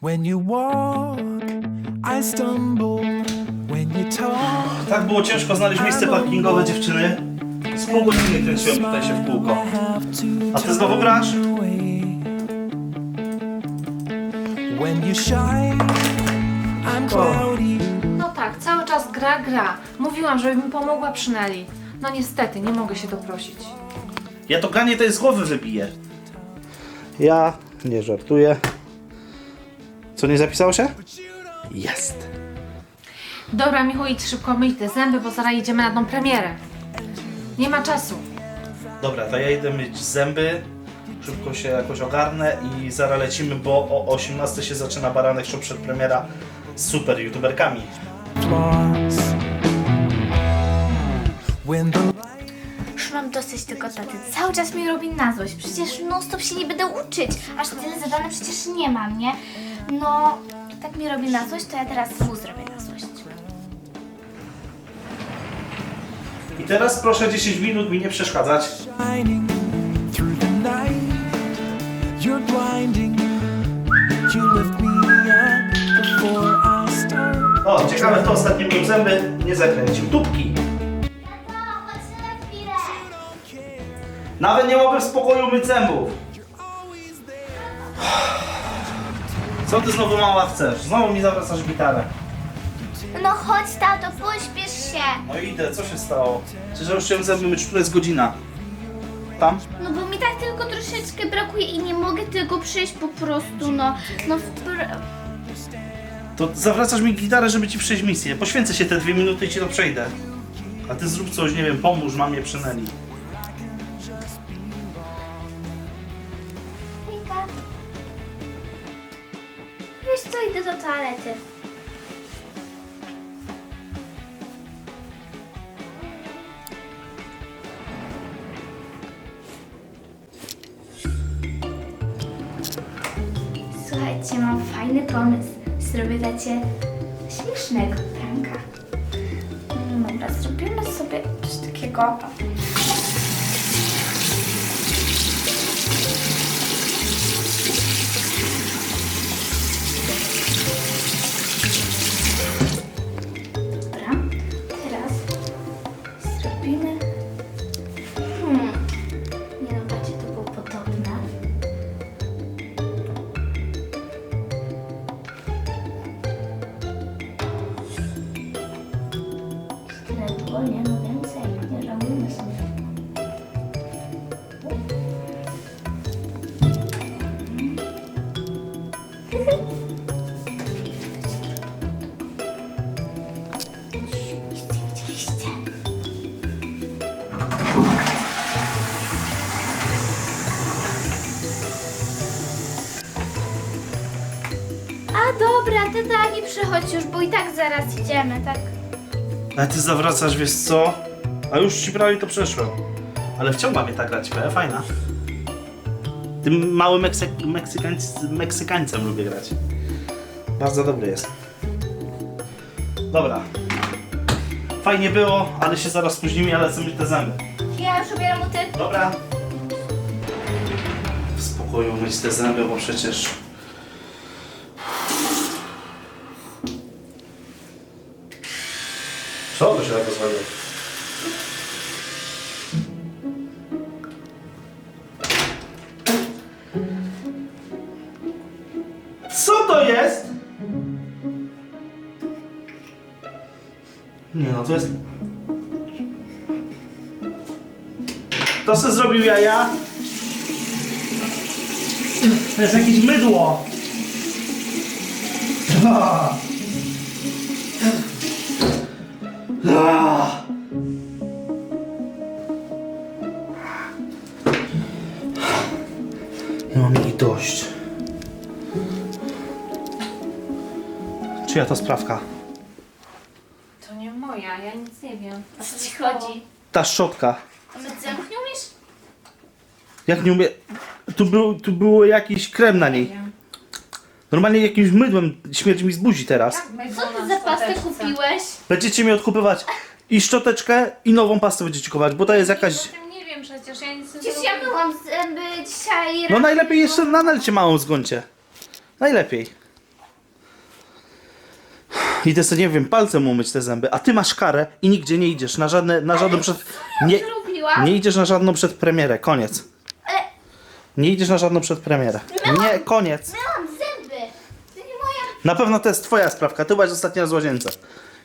When you walk, I stumble. When you talk, Tak było ciężko znaleźć miejsce parkingowe dziewczyny. Z pół godziny kręciłem tutaj się w kółko. have to A ty znowu grasz? away. When you shine, I'm cloudy. No tak, cały czas gra, gra. Mówiłam, żeby mi pomogła przy Nelly. No niestety, nie mogę się doprosić. Ja to granie to jest z głowy wybiję. Ja nie żartuję. Co, nie zapisało się? Jest. Dobra, Michu, idź szybko myj te zęby, bo zaraz jedziemy na tą premierę. Nie ma czasu. Dobra, to ja idę myć zęby. Szybko się jakoś ogarnę i zaraz lecimy, bo o 18 się zaczyna Baranek Show przed premiera z super youtuberkami. When the dosyć tego taty. Cały czas mi robi na złość. Przecież non stop się nie będę uczyć. Aż tyle zadane przecież nie mam, nie? No, tak mi robi na złość, to ja teraz mu zrobię na złość. I teraz proszę 10 minut mi nie przeszkadzać. shining through the night, you're blinding. You lift me up before I start. O, ciekawe kto ostatnio mył zęby, nie zakręcił tubki. Nawet nie mogę w spokoju myć zębów. Co ty znowu mała chcesz? Znowu mi zawracasz gitarę. No chodź, tato, pośpiesz się. No idę, co się stało? Przecież już chciałem zęby myć, która jest godzina. Tam? No bo mi tak tylko troszeczkę brakuje i nie mogę tylko przyjść po prostu, no. No, wpr- To zawracasz mi gitarę, żeby ci przejść misję. Poświęcę się te dwie minuty i ci to przejdę. A ty zrób coś, nie wiem, pomóż mamie przy Wiesz co, idę do toalety. Słuchajcie, mam fajny pomysł. Zrobię dla cię śmiesznego pranka. No Dobra, zrobimy sobie coś takiego. Zrobimy. Hmm. Nie no, będzie to było podobne. Tyle było, nie no więcej. Nie żałujmy sobie. Widzicie, tata, nie przychodź już, bo i tak zaraz idziemy, tak? Ale ty zawracasz, wiesz co? A już ci prawie to przeszłem. Ale wciąga mnie ta grać, e, fajna. Tym małym Meksy- Meksykańc- Meksykańcem lubię grać. Bardzo dobry jest. Dobra. Fajnie było, ale się zaraz spóźnimy, ale mieć te zęby. Ja już ubieram buty. Dobra. W spokoju myć te zęby, bo przecież... Co to się tak rozwaliło? Co to jest? Nie no, to jest... To se zrobił jaja. To jest jakieś mydło. Czyja to sprawka? To nie moja, ja nic nie wiem. O co ci chodzi? Ta szczotka. A my umiesz? Jak nie umie... Tu, był, tu było jakiś krem na Nie niej. wiem. Normalnie jakimś mydłem śmierdzi mi z buzi teraz. My Co ty za pastę kupiłeś? Będziecie mi odkupywać i szczoteczkę i nową pastę będziecie kupować, bo to jest jakaś... Tym nie wiem przecież, ja nic nie Przecież ja zrobiłam. zęby dzisiaj No najlepiej jeszcze na nelcie małą zgońcie. Najlepiej. Idę sobie, nie wiem, palcem umyć te zęby, a ty masz karę i nigdzie nie idziesz, na żadne, na żadną przed... Nie, zrobiłam? nie idziesz na żadną przedpremierę, koniec. Ale Nie idziesz na żadną przedpremierę. Nie, koniec. myłam zęby. To nie moja... Na pewno to jest twoja sprawka, ty byłaś ostatnia z łazience.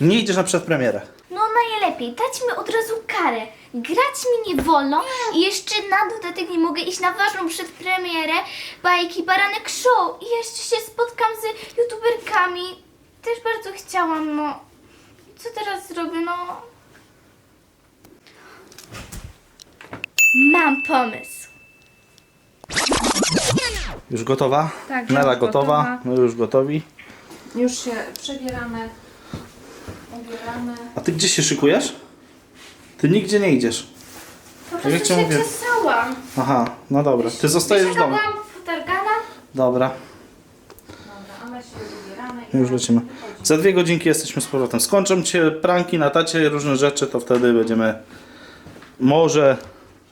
Nie idziesz na przedpremierę. No najlepiej, dać mi od razu karę. Grać mi nie wolno i jeszcze na dodatek nie mogę iść na ważną przedpremierę bajki Baranek Show. I jeszcze się spotkam z youtuberkami. Też bardzo chciałam, no. Co teraz zrobię, no? Mam pomysł. Już gotowa? Tak, Nela już gotowa, gotowa. my już gotowi. Już się przebieramy, ubieramy. A ty gdzie się szykujesz? Ty nigdzie nie idziesz. Po prostu ci się mówię. czesałam. Aha, no dobra. Ty zostajesz w Taka domu. byłam potargana. Dobra, Dobra, a my się ubieramy. i już lecimy. Za dwie godzinki jesteśmy z powrotem. Skończą cię pranki na tacie i różne rzeczy, to wtedy będziemy może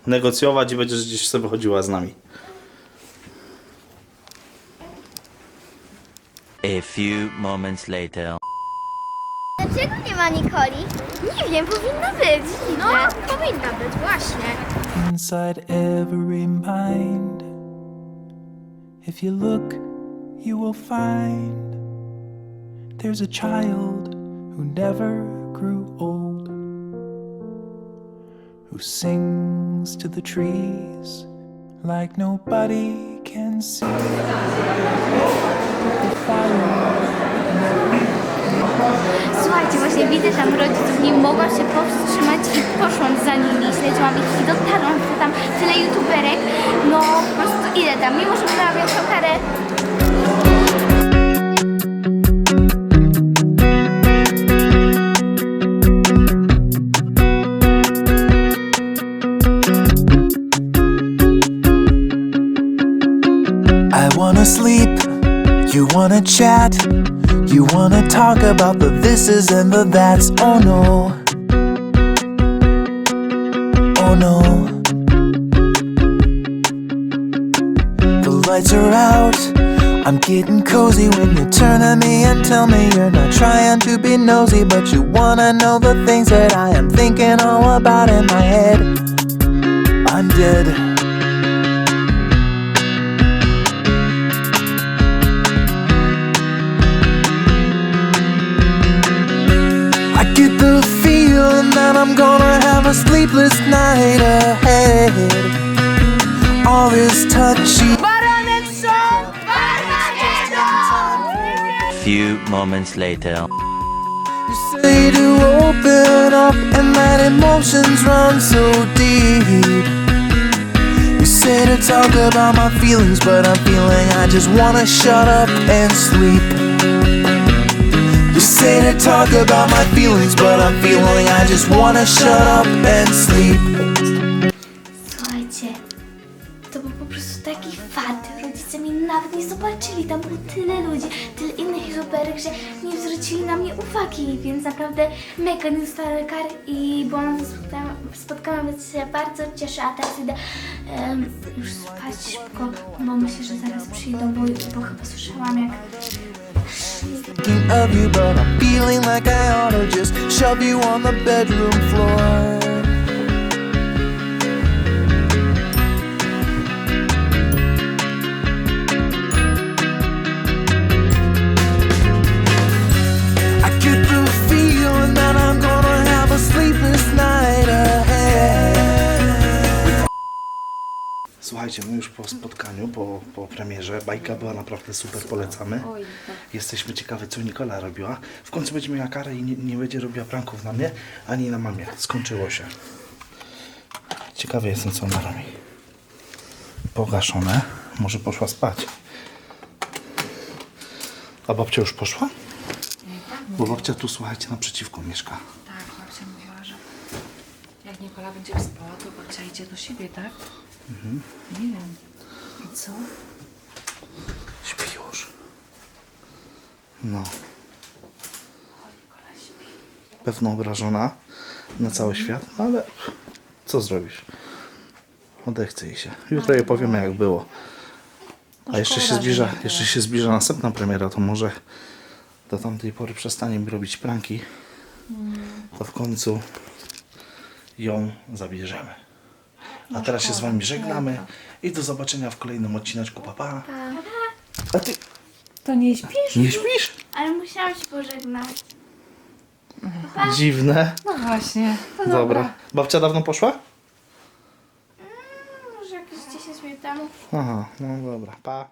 negocjować i będziesz gdzieś sobie chodziła z nami. A few moments later. Dlaczego nie ma Nikoli? Nie wiem, powinna być. No, powinna być, właśnie. inside every mind. If you look, you will find there's a child who never grew old, who sings to the trees like nobody can see. Słuchajcie, właśnie widzę tam rodziców, nie mogłam się powstrzymać i poszłam za nimi, śledziłam ich i dotarłam, że tam tyle youtuberek, no po prostu idę tam, mimo że miałam większą karę. I wanna sleep, you wanna chat, you wanna talk about the thises and the that's. Oh no, oh no. The lights are out, I'm getting cozy when you turn to me and tell me you're not trying to be nosy, but you wanna know the things that I am thinking all about in my head. I'm dead. I'm gonna have a sleepless night ahead. All this touchy. Baranek Show! Baranek Show! Few moments later. You say to open up and that emotions run so deep. You say to talk about my feelings, but I'm feeling I just wanna shut up and sleep. Say to talk about my feelings, but I'm feeling I just wanna shut up and sleep. Słuchajcie, to był po prostu taki fart. Rodzice mnie nawet nie zobaczyli. Tam było tyle ludzi, tyle innych youtuberek, że nie zwrócili na mnie uwagi, więc naprawdę mega nie dostałam kar i byłam spotkana, spotkana, więc się bardzo cieszę. A teraz idę em, już spać szybko, bo myślę, że zaraz przyjdą, bo, bo chyba słyszałam jak thinking of you, but I'm feeling like I ought to just shove you on the bedroom floor. Słuchajcie, my już po spotkaniu, po, po premierze, bajka była naprawdę super, polecamy. Jesteśmy ciekawi, co Nikola robiła. W końcu będzie miała karę i nie, nie będzie robiła pranków na mnie, ani na mamie. Skończyło się. Ciekawy jestem, co ona robi. Pogaszone. Może poszła spać. A babcia już poszła? Bo babcia tu, słuchajcie, naprzeciwko mieszka. Tak, babcia mówiła, że jak Nikola będzie spała, to babcia idzie do siebie, tak? Nie wiem. I co? Śpi już. No. Pewno obrażona na cały świat, no ale co zrobisz? Odechce jej się. Jutro jej powiemy jak było. A jeszcze się zbliża, jeszcze się zbliża następna premiera, to może do tamtej pory przestanie mi robić pranki, to w końcu ją zabierzemy. A teraz się z Wami żegnamy i do zobaczenia w kolejnym odcineczku. Pa, pa. A Ty To nie śpisz? nie śpisz? Ale musiałam się pożegnać. Dziwne. No właśnie. To Dobra. Babcia dawno poszła? Mm, może jakieś 10 minut temu. Aha, no dobra. Pa.